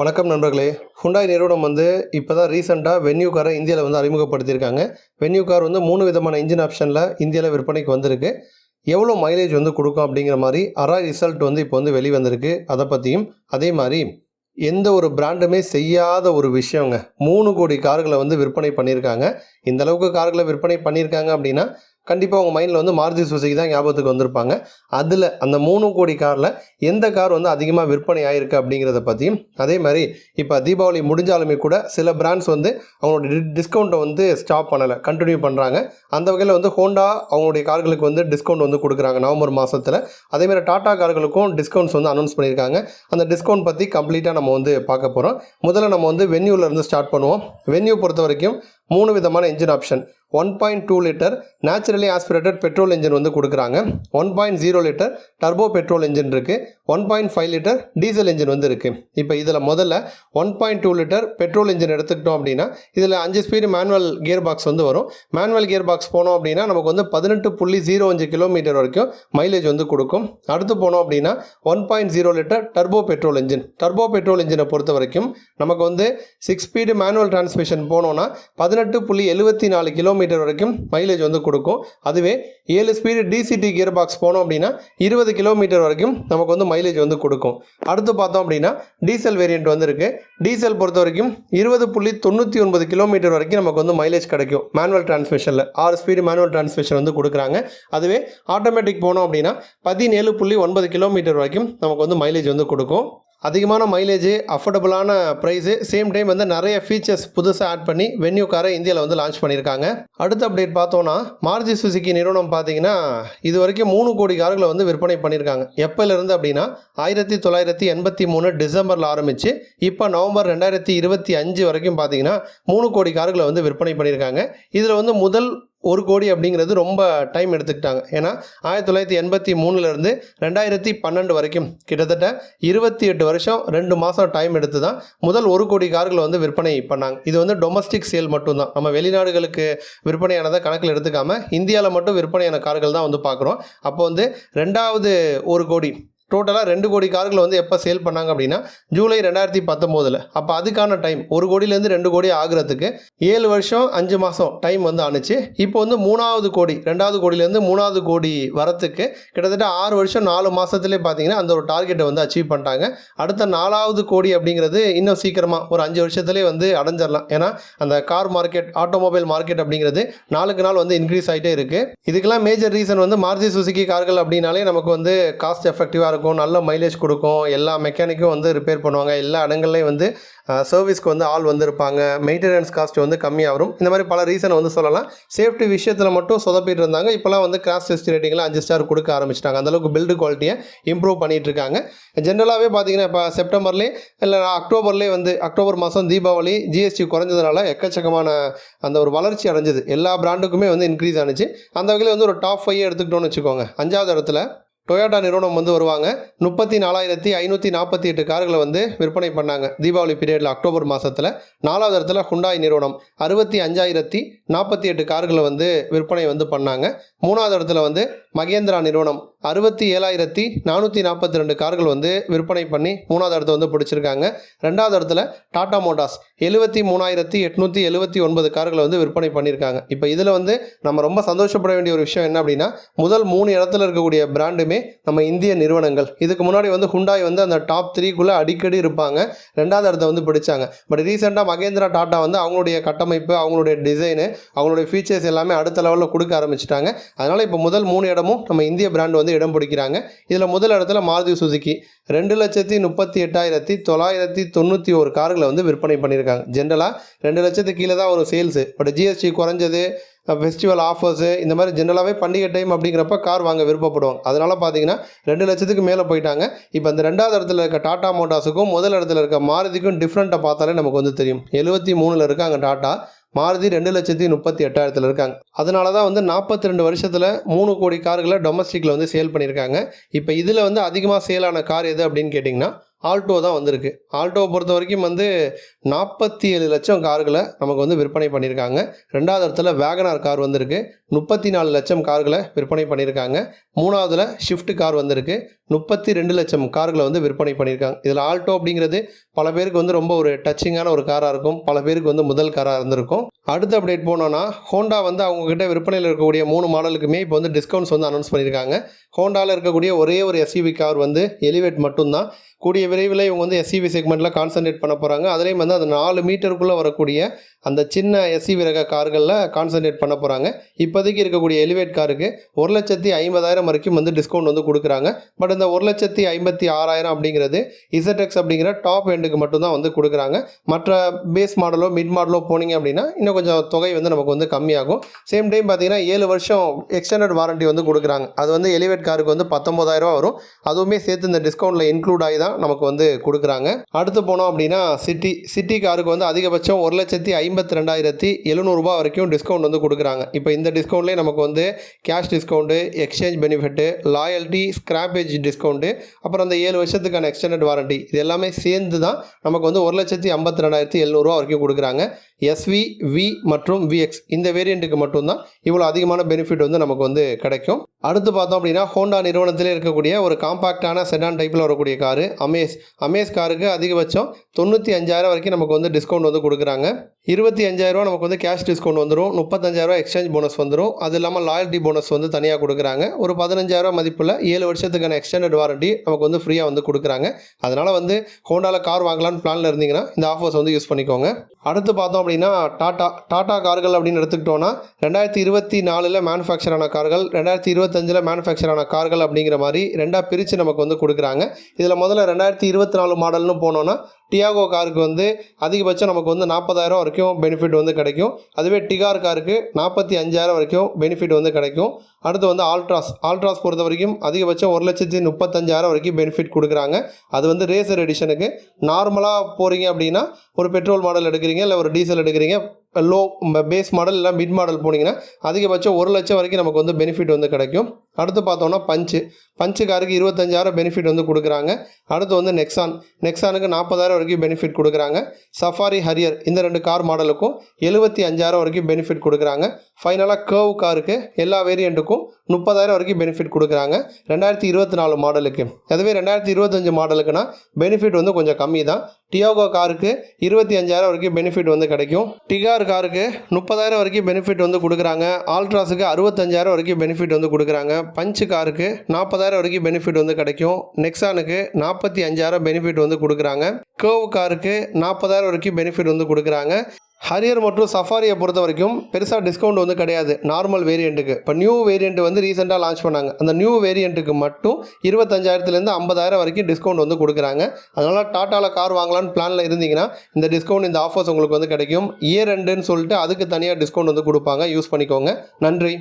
வணக்கம் நண்பர்களே. ஹுண்டாய் நிறுவனம் வந்து இப்போ தான் ரீசெண்டாக வென்யூ காரை இந்தியாவில் வந்து அறிமுகப்படுத்தியிருக்காங்க. வென்யூ கார் வந்து மூணு விதமான இன்ஜின் ஆப்ஷனில் இந்தியாவில் விற்பனைக்கு வந்திருக்கு. எவ்வளோ மைலேஜ் வந்து கொடுக்கும் அப்படிங்கிற மாதிரி அராய் ரிசல்ட் வந்து இப்போ வந்து வெளிவந்திருக்கு. அதை பற்றியும் அதே மாதிரி எந்த ஒரு பிராண்டுமே செய்யாத ஒரு விஷயங்க. மூணு கோடி கார்களை வந்து விற்பனை பண்ணியிருக்காங்க. இந்த அளவுக்கு கார்களை விற்பனை பண்ணியிருக்காங்க அப்படின்னா கண்டிப்பாக உங்கள் மைண்டில் வந்து மாருதி சுசுகி தான் ஞாபகத்துக்கு வந்திருப்பாங்க. அதில் அந்த மூணு கோடி காரில் எந்த கார் வந்து அதிகமாக விற்பனை ஆகிருக்கு அப்படிங்கிறத பற்றியும் அதே மாதிரி இப்போ தீபாவளி முடிஞ்சாலுமே கூட சில பிராண்ட்ஸ் வந்து அவங்களோட டிஸ்கவுண்ட்டை வந்து ஸ்டாப் பண்ணலை கண்டினியூ பண்ணுறாங்க அந்த வகையில் வந்து ஹோண்டா அவங்களுடைய கார்களுக்கு வந்து டிஸ்கவுண்ட் வந்து கொடுக்குறாங்க நவம்பர் மாதத்தில் அதேமாதிரி டாடா கார்களுக்கும் டிஸ்கவுண்ட்ஸ் வந்து அனௌன்ஸ் பண்ணியிருக்காங்க. அந்த டிஸ்கவுண்ட் பற்றி கம்ப்ளீட்டாக நம்ம வந்து பார்க்க போகிறோம் முதல்ல நம்ம வந்து வென்யூவில் இருந்து ஸ்டார்ட் பண்ணுவோம். வென்யூ பொறுத்த வரைக்கும் மூணு விதமான engine option one point two litre naturally aspirated petrol engine வந்து கொடுக்குறாங்க. One point zero litre turbo petrol engine இருக்குது one point five litre diesel engine வந்து இருக்குது இப்போ இதில் முதல்ல one point two litre petrol engine எடுத்துக்கிட்டோம் அப்படின்னா இதில் அஞ்சு ஸ்பீடு மேனுவல் கியர் பாக்ஸ் வந்து வரும். மேனுவல் கியர் பாக்ஸ் போனோம் அப்படின்னா நமக்கு வந்து பதினெட்டு புள்ளி ஜீரோ அஞ்சு கிலோமீட்டர் வரைக்கும் மைலேஜ் வந்து கொடுக்கும். அடுத்து போனோம் அப்படின்னா one point zero litre turbo petrol engine turbo petrol இன்ஜினை பொறுத்த வரைக்கும் நமக்கு வந்து சிக்ஸ் ஸ்பீடு மேனுவல் டிரான்ஸ்மிஷன் போனோன்னா பதினெட்டு புள்ளி எழுபத்தி நாலு கிலோமீட்டர் வரைக்கும் மைலேஜ் வந்து கொடுக்கும். அதுவே ஏழு ஸ்பீடு டிசிடி கியர் பாக்ஸ் போனோம் அப்படின்னா இருபது கிலோமீட்டர் வரைக்கும் நமக்கு வந்து மைலேஜ் வந்து கொடுக்கும். அடுத்து பார்த்தோம் அப்படின்னா டீசல் வேரியண்ட் வந்து டீசல் பொறுத்த வரைக்கும் இருபது புள்ளி தொண்ணூற்றி ஒன்பது கிலோமீட்டர் வரைக்கும் நமக்கு வந்து மைலேஜ் கிடைக்கும். மேனுவல் டிரான்ஸ்மிஷனில் ஆறு ஸ்பீடு மேனுவல் டிரான்ஸ்மிஷன் வந்து கொடுக்குறாங்க. அதுவே ஆட்டோமேட்டிக் போனோம் அப்படின்னா பதினேழு புள்ளி ஒன்பது கிலோமீட்டர் வரைக்கும் நமக்கு வந்து மைலேஜ் வந்து கொடுக்கும். அதிகமான மைலேஜ் அஃபோர்டபுளான ப்ரைஸு சேம் டைம் வந்து நிறைய ஃபீச்சர்ஸ் புதுசாக ஆட் பண்ணி வென்யூ காரை இந்தியாவில் வந்து லான்ச் பண்ணியிருக்காங்க. அடுத்த அப்டேட் பார்த்தோன்னா மாருதி சுசுகி நிறுவனம் பார்த்தீங்கன்னா இது வரைக்கும் மூணு கோடி கார்களை வந்து விற்பனை பண்ணியிருக்காங்க. எப்போலேருந்து அப்படின்னா ஆயிரத்தி தொள்ளாயிரத்தி எண்பத்தி மூணு டிசம்பரில் ஆரம்பித்து இப்போ நவம்பர் ரெண்டாயிரத்தி இருபத்தி அஞ்சு வரைக்கும் பார்த்தீங்கன்னா மூணு கோடி கார்களை வந்து விற்பனை பண்ணியிருக்காங்க. இதில் வந்து முதல் ஒரு கோடி அப்படிங்கிறது ரொம்ப டைம் எடுத்துக்கிட்டாங்க. ஏன்னா ஆயிரத்தி தொள்ளாயிரத்தி எண்பத்தி மூணுலேருந்து ரெண்டாயிரத்தி பன்னெண்டு வரைக்கும் கிட்டத்தட்ட இருபத்தி எட்டு வருஷம் ரெண்டு மாதம் டைம் எடுத்து தான் முதல் ஒரு கோடி கார்களை வந்து விற்பனை பண்ணாங்க. இது வந்து டொமஸ்டிக் சேல் மட்டும்தான். நம்ம வெளிநாடுகளுக்கு விற்பனையானதை கணக்கில் எடுத்துக்காமல் இந்தியாவில் மட்டும் விற்பனையான கார்கள் தான் வந்து பார்க்குறோம். அப்போ வந்து ரெண்டாவது ஒரு கோடி டோட்டலாக ரெண்டு கோடி கார்கள் வந்து எப்போ சேல் பண்ணாங்க அப்படின்னா ஜூலை ரெண்டாயிரத்தி பத்தொம்போதில். அப்போ அதுக்கான டைம் ஒரு கோடியிலேருந்து ரெண்டு கோடி ஆகுறதுக்கு ஏழு வருஷம் அஞ்சு மாதம் டைம் வந்து ஆணுச்சு. இப்போ வந்து மூணாவது கோடி ரெண்டாவது கோடியிலேருந்து மூணாவது கோடி வரத்துக்கு கிட்டத்தட்ட ஆறு வருஷம் நாலு மாதத்துலேயே பார்த்தீங்கன்னா அந்த ஒரு டார்கெட்டை வந்து அச்சீவ் பண்ணிட்டாங்க. அடுத்த நாலாவது கோடி அப்படிங்கிறது இன்னும் சீக்கிரமாக ஒரு அஞ்சு வருஷத்துலேயே வந்து அடைஞ்சிடலாம் ஏன்னா அந்த கார் மார்க்கெட் ஆட்டோமொபைல் மார்க்கெட் அப்படிங்கிறது நாளுக்கு நாள் வந்து இன்க்ரீஸ் ஆகிட்டே இருக்குது இதுக்கெல்லாம் மேஜர் ரீசன் வந்து மாருதி சுசுகி கார்கள் அப்படின்னாலே நமக்கு வந்து காஸ்ட் எஃபெக்டிவாக இருக்கும். நல்ல மைலேஜ் கொடுக்கும் எல்லா மெக்கானிக்கும் வந்து ரிப்பேர் பண்ணுவாங்க. எல்லா இடங்கள்லையும் வந்து சர்வீஸ்க்கு வந்து ஆள் வந்திருப்பாங்க. மெயின்டெனன்ஸ் காஸ்ட் வந்து கம்மியாக வரும் இந்த மாதிரி பல ரீசனை வந்து சொல்லலாம். சேஃப்டி விஷயத்தில் மட்டும் சொதப்பிட்டு இருந்தாங்க. இப்போலாம் வந்து கிராஸ் டெஸ்ட் ரேட்டிங்லாம் அஞ்சு ஸ்டார் கொடுக்க ஆரம்பிச்சிட்டாங்க. அந்தளவுக்கு பில்டு குவாலிட்டியை இம்ப்ரூவ் பண்ணிட்டு இருக்காங்க. ஜென்ரலாகவே பார்த்தீங்கன்னா இப்போ செப்டம்பர்லேயே இல்லை அக்டோபர்லேயே வந்து அக்டோபர் மாதம் தீபாவளி ஜிஎஸ்டி குறைஞ்சதுனால எக்கச்சக்கமான அந்த ஒரு வளர்ச்சி அடைஞ்சது. எல்லா பிராண்டுக்குமே வந்து இன்க்ரீஸ் ஆனிச்சு. அந்த வகையில் வந்து ஒரு டாப் ஃபைவ் எடுத்துக்கிட்டோம்னு வச்சுக்கோங்க. அஞ்சாவது இடத்துல டொயோட்டா நிறுவனம் வந்து வருவாங்க. முப்பத்தி நாலாயிரத்தி ஐநூற்றி நாற்பத்தி எட்டு கார்களை வந்து விற்பனை பண்ணாங்க. தீபாவளி பீரியடில் அக்டோபர் மாதத்தில் நாலாவது இடத்துல ஹுண்டாய் நிறுவனம். அறுபத்தி அஞ்சாயிரத்தி நாற்பத்தி எட்டு கார்களை வந்து விற்பனை வந்து பண்ணாங்க. மூணாவது இடத்துல வந்து மகேந்திரா நிறுவனம். அறுபத்தி ஏழாயிரத்தி நானூற்றி நாற்பத்தி ரெண்டு கார்கள் வந்து விற்பனை பண்ணி மூணாவது இடத்த வந்து பிடிச்சிருக்காங்க. ரெண்டாவது இடத்துல டாடா மோட்டார்ஸ் எழுபத்தி மூணாயிரத்தி எட்நூற்றி எழுபத்தி ஒன்பது கார்களை வந்து விற்பனை பண்ணியிருக்காங்க. இப்போ இதில் வந்து நம்ம ரொம்ப சந்தோஷப்பட வேண்டிய ஒரு விஷயம் என்ன அப்படின்னா முதல் மூணு இடத்துல இருக்கக்கூடிய பிராண்டுமே நம்ம இந்திய நிறுவனங்கள். இதுக்கு முன்னாடி வந்து ஹுண்டாய் வந்து அந்த டாப் த்ரீக்குள்ளே அடிக்கடி இருப்பாங்க. ரெண்டாவது இடத்த வந்து பிடிச்சாங்க. பட் ரீசெண்டாக மகேந்திரா டாட்டா வந்து அவங்களுடைய கட்டமைப்பு அவங்களுடைய டிசைனு அவங்களுடைய ஃபீச்சர்ஸ் எல்லாமே அடுத்த லெவலில் கொடுக்க ஆரம்பிச்சிட்டாங்க. அதனால் இப்போ முதல் மூணு இடம் இடமும் நம்ம இந்திய பிராண்ட் வந்து இடம் பிடிக்கிறாங்க. இதில் முதல் இடத்துல மாருதி சுசுக்கி ரெண்டு லட்சத்தி முப்பத்தி எட்டாயிரத்தி தொள்ளாயிரத்தி தொண்ணூற்றி ஒரு கார்களை வந்து விற்பனை பண்ணியிருக்காங்க. ஜென்ரலாக ரெண்டு லட்சத்துக்கு கீழே தான் ஒரு சேல்ஸு பட் ஜிஎஸ்டி குறைஞ்சது ஃபெஸ்டிவல் ஆஃபர்ஸு இந்த மாதிரி ஜென்ரலாகவே பண்டிகை டைம் அப்படிங்கிறப்ப கார் வாங்க விருப்பப்படுவாங்க. அதனால் பார்த்தீங்கன்னா ரெண்டு லட்சத்துக்கு மேலே போயிட்டாங்க. இப்போ அந்த ரெண்டாவது இடத்துல இருக்க டாட்டா மோட்டார்ஸுக்கும் முதல் இடத்துல இருக்க மாருதிக்கும் டிஃப்ரெண்ட்டை பார்த்தாலே நமக்கு வந்து தெரியும். எழுபத்தி மூணில் இருக்காங்க டாட்டா மாருதி ரெண்டு லட்சத்தி முப்பத்தி எட்டாயிரத்தில் இருக்காங்க. அதனால தான் வந்து நாற்பத்தி ரெண்டு வருஷத்தில் மூணு கோடி கார்களை டொமஸ்டிக்கில் வந்து சேல் பண்ணியிருக்காங்க. இப்போ இதில் வந்து அதிகமாக சேலான கார் எது அப்படின்னு கேட்டிங்கன்னா ஆல்டோ தான் வந்திருக்கு. ஆல்டோவை பொறுத்த வரைக்கும் வந்து நாற்பத்தி ஏழு லட்சம் கார்களை நமக்கு வந்து விற்பனை பண்ணியிருக்காங்க. ரெண்டாவது இடத்துல வேகனார் கார் வந்திருக்கு. முப்பத்தி நாலு லட்சம் கார்களை விற்பனை பண்ணியிருக்காங்க. மூணாவதில் ஷிஃப்ட் கார் வந்திருக்கு. முப்பத்தி ரெண்டு லட்சம் கார்களை வந்து விற்பனை பண்ணியிருக்காங்க. இதில் ஆல்டோ அப்படிங்கிறது பல பேருக்கு வந்து ரொம்ப ஒரு டச்சிங்கான ஒரு காராக இருக்கும். பல பேருக்கு வந்து முதல் காராக இருந்திருக்கும். அடுத்த அப்டேட் போனோன்னா ஹோண்டா வந்து அவங்கக்கிட்ட விற்பனையில் இருக்கக்கூடிய மூணு மாடலுக்குமே இப்போ வந்து டிஸ்கவுண்ட்ஸ் வந்து அனௌன்ஸ் பண்ணியிருக்காங்க. ஹோண்டாவில் இருக்கக்கூடிய ஒரே ஒரு எஸ்யூவி கார் வந்து எலிவேட் மட்டும்தான். கூடிய விரைவில் இவங்க வந்து எஸ்யூவி செக்மெண்ட்டில் கான்சன்ட்ரேட் பண்ண போகிறாங்க அதுலேயும் வந்து அந்த நாலு மீட்டருக்குள்ளே வரக்கூடிய அந்த சின்ன எஸ்யூவி ரக கார்களில் கான்சன்ட்ரேட் பண்ண போகிறாங்க இப்போ இப்போதைக்கு இருக்கக்கூடிய எலிவேட் காருக்கு ஒரு லட்சத்தி ஐம்பதாயிரம் வரைக்கும் வந்து டிஸ்கவுண்ட் வந்து கொடுக்குறாங்க. பட் இந்த ஒரு லட்சத்தி ஐம்பத்தி ஆறாயிரம் அப்படிங்கிறது இசட்எக்ஸ் அப்படிங்கிற டாப் எண்டுக்கு மட்டும்தான் வந்து கொடுக்குறாங்க. மற்ற பேஸ் மாடலோ மிட் மாடலோ போனீங்க அப்படின்னா இன்னும் கொஞ்சம் தொகை வந்து நமக்கு வந்து கம்மியாகும். சேம் டைம் பார்த்தீங்கன்னா ஏழு வருஷம் எக்ஸ்டெண்டட் வாரண்டி வந்து கொடுக்குறாங்க. அது வந்து எலிவேட் காருக்கு வந்து பத்தொம்பதாயிரரூவா வரும். அதுவுமே சேர்த்து இந்த டிஸ்கவுண்ட்டில் இன்க்ளூட் ஆகி தான் நமக்கு வந்து கொடுக்குறாங்க. அடுத்து போனோம் அப்படின்னா சிட்டி சிட்டி காருக்கு வந்து அதிகபட்சம் ஒரு லட்சத்தி ஐம்பத்தி ரெண்டாயிரத்தி எழுநூறுபா வரைக்கும் டிஸ்கவுண்ட் வந்து கொடுக்குறாங்க. இப்போ இந்த டிஸ்கவுண்ட்லேயே நமக்கு வந்து cash discount exchange benefit loyalty scrappage discount அப்புறம் அந்த ஏழு வருஷத்துக்கான எக்ஸ்டெண்டட் வாரண்டி இது எல்லாமே சேர்ந்து தான் நமக்கு வந்து ஒரு லட்சத்தி ஐம்பத்தி ரெண்டாயிரத்தி எழுநூறுவா வரைக்கும் கொடுக்குறாங்க. எஸ்வி வி மற்றும் விஎக்ஸ் இந்த வேரியண்ட்டுக்கு மட்டும்தான் இவ்வளோ அதிகமான பெனிஃபிட் வந்து நமக்கு வந்து கிடைக்கும். அடுத்து பார்த்தோம் அப்படின்னா ஹோண்டா நிறுவனத்திலே இருக்கக்கூடிய ஒரு காம்பாக்டான செடான் டைப்பில் வரக்கூடிய காரு அமேஸ் அமேஸ் காருக்கு அதிகபட்சம் தொண்ணூற்றி அஞ்சாயிரம் வரைக்கும் நமக்கு வந்து டிஸ்கவுண்ட் வந்து கொடுக்குறாங்க. இருபத்தி அஞ்சாயிரரூவா நமக்கு வந்து கேஷ் டிஸ்கவுண்ட் வந்துடும் முப்பத்தஞ்சாயிரரூவா எக்ஸ்சேஞ்ச் போனஸ் வந்துடும் அது இல்லாமல் லாயல்ட்டி போனஸ் வந்து தனியாக கொடுக்குறாங்க. ஒரு பதினஞ்சாயிரம் மதிப்பில் ஏழு வருஷத்துக்கான எக்ஸ்டெண்டட் வாரண்டி நமக்கு வந்து ஃப்ரீயாக வந்து கொடுக்குறாங்க. அதனால் வந்து ஹோண்டாவில் கார் வாங்கலாம்னு பிளானில் இருந்தீங்கன்னா இந்த ஆஃபர்ஸ் வந்து யூஸ் பண்ணிக்கோங்க. அடுத்து பார்த்தோம் அப்படின்னா டாட்டா டாட்டா கார்கள் அப்படின்னு எடுத்துக்கிட்டோன்னா ரெண்டாயிரத்தி இருபத்தி நாலில் மேனுஃபேக்சர் ஆன கார்கள் ரெண்டாயிரத்தி இருபத்தஞ்சில் மேனுஃபேக்சர் ஆன கார்கள் அப்படிங்கிற மாதிரி ரெண்டாக பிரித்து நமக்கு வந்து கொடுக்குறாங்க. இதில் முதல்ல ரெண்டாயிரத்தி இருபத்தி நாலு மாடல்னு போனோன்னா டியாகோ காருக்கு வந்து அதிகபட்சம் நமக்கு வந்து நாற்பதாயிரம் வரைக்கும் பெனிஃபிட் வந்து கிடைக்கும். அதுவே டிகார் காருக்கு நாற்பத்தி அஞ்சாயிரம் வரைக்கும் பெனிஃபிட் வந்து கிடைக்கும். அடுத்து வந்து ஆல்ட்ராஸ் ஆல்ட்ராஸ் பொறுத்த வரைக்கும் அதிகபட்சம் ஒரு லட்சத்தி முப்பத்தஞ்சாயிரம் வரைக்கும் பெனிஃபிட் கொடுக்குறாங்க. அது வந்து ரேசர் எடிஷனுக்கு நார்மலாக போகிறீங்க அப்படின்னா ஒரு பெட்ரோல் மாடல் எடுக்கிறீங்க இல்லை ஒரு டீசல் எடுக்கிறீங்க லோ பேஸ் மாடல் இல்லை மிட் மாடல் போனீங்கன்னா அதிகபட்சம் ஒரு லட்சம் வரைக்கும் நமக்கு வந்து பெனிஃபிட் வந்து கிடைக்கும். அடுத்து பார்த்தோன்னா பஞ்சு. பஞ்சு காருக்கு இருபத்தஞ்சாயிரம் பெனிஃபிட் வந்து கொடுக்குறாங்க. அடுத்து வந்து நெக்ஸான் நெக்ஸானுக்கு நாற்பதாயிரம் வரைக்கும் பெனிஃபிட் கொடுக்குறாங்க. சஃபாரி ஹரியர் இந்த ரெண்டு கார் மாடலுக்கும் எழுபத்தி அஞ்சாயிரம் வரைக்கும் பெனிஃபிட் கொடுக்குறாங்க. ஃபைனலாக கேர்வ் காருக்கு எல்லா வேரியண்ட்டுக்கும் முப்பதாயிரம் வரைக்கும் பெனிஃபிட் கொடுக்குறாங்க. ரெண்டாயிரத்தி இருபத்தி நாலு மாடலுக்கு அதுவே ரெண்டாயிரத்தி இருபத்தஞ்சு மாடலுக்குனா பெனிஃபிட் வந்து கொஞ்சம் கம்மி தான் டியோகோ காருக்கு இருபத்தி அஞ்சாயிரம் வரைக்கும் பெனிஃபிட் வந்து கிடைக்கும். டிகார் காருக்கு முப்பதாயிரம் வரைக்கும் பெனிஃபிட் வந்து கொடுக்குறாங்க. ஆல்ட்ராஸுக்கு அறுபத்தஞ்சாயிரம் வரைக்கும் பெனிஃபிட் வந்து கொடுக்குறாங்க. பஞ்சு காருக்கு நாற்பதாயிரம் வரைக்கும் பெனிஃபிட் வந்து கிடைக்கும். நெக்ஸானுக்கு நாற்பத்தி அஞ்சாயிரம் பெனிஃபிட் வந்து கொடுக்குறாங்க. கேவ் காருக்கு நாற்பதாயிரம் வரைக்கும் பெனிஃபிட் வந்து கொடுக்குறாங்க. ஹரியர் மற்றும் சஃபாரியை பொறுத்த வரைக்கும் பெருசாக டிஸ்கவுண்ட் வந்து கிடையாது. நார்மல் வேரியண்ட்டுக்கு இப்போ நியூ வேரியண்ட் வந்து ரீசெண்டாக லான்ச் பண்ணாங்க. அந்த நியூ வேரியண்ட்டுக்கு மட்டும் இருபத்தஞ்சாயிரத்துலேருந்து ஐம்பதாயிரம் வரைக்கும் டிஸ்கவுண்ட் வந்து கொடுக்குறாங்க. அதனால் டாட்டாவில் கார் வாங்கலான்னு பிளானில் இருந்தீங்கன்னா இந்த டிஸ்கவுண்ட் இந்த ஆஃபர்ஸ் உங்களுக்கு வந்து கிடைக்கும். இயர் ரெண்டுன்னு சொல்லிட்டு அதுக்கு தனியாக டிஸ்கவுண்ட் வந்து கொடுப்பாங்க. யூஸ் பண்ணிக்கோங்க. நன்றி.